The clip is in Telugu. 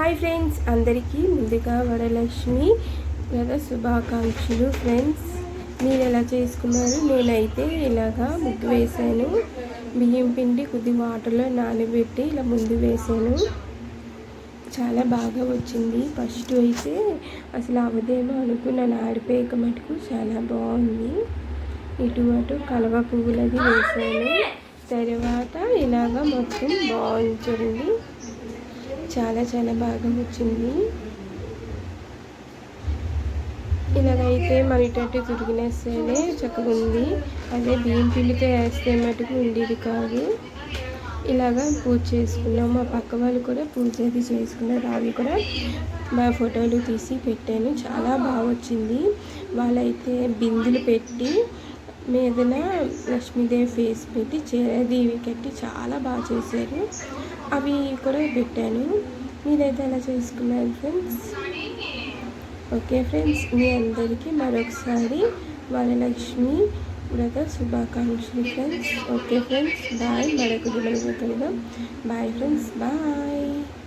హాయ్ ఫ్రెండ్స్ అందరికీ ముందుగా వరలక్ష్మి లేదా శుభాకాంక్షలు ఫ్రెండ్స్. మీరు ఎలా చేసుకున్నారు? నేనైతే ఇలాగా ముగ్గు వేశాను. బియ్యం పిండి కొద్ది వాటర్లో నానబెట్టి ఇలా ముందు వేసాను చాలా బాగా వచ్చింది. ఫస్ట్ అయితే అసలు అవదేమో అనుకున్నాను ఆడిపోయాక మటుకు చాలా బాగుంది. ఇటు అటు కలవ పువ్వులది వేసాను తర్వాత ఇలాగ మొత్తం బాగుంటుంది. చాలా చాలా బాగా వచ్చింది. ఇలాగైతే మన ఇటు తిరిగినేస్తేనే చక్కగా ఉంది. అదే బియ్యం పిండితో వేస్తే మటుకు ఉండేది కాదు. ఇలాగా పూజ చేసుకున్నాం. మా పక్క వాళ్ళు కూడా పూజ అది చేసుకున్నారు అవి కూడా మా ఫోటోలు తీసి పెట్టాను. చాలా బాగా వచ్చింది. వాళ్ళైతే బిందులు పెట్టి మీదన లక్ష్మీదేవి ఫేస్ పెట్టి చీరదీవి కట్టి చాలా బాగా చేశారు. అవి కూడా పెట్టాను. మీరైతే ఎలా చేసుకున్నారు ఫ్రెండ్స్? ఓకే ఫ్రెండ్స్ మీ అందరికీ మరొకసారి వరలక్ష్మి వ్రత శుభాకాంక్షలు ఫ్రెండ్స్. Okay friends bye. మరొక దిగులు బాయ్ ఫ్రెండ్స్ బాయ్.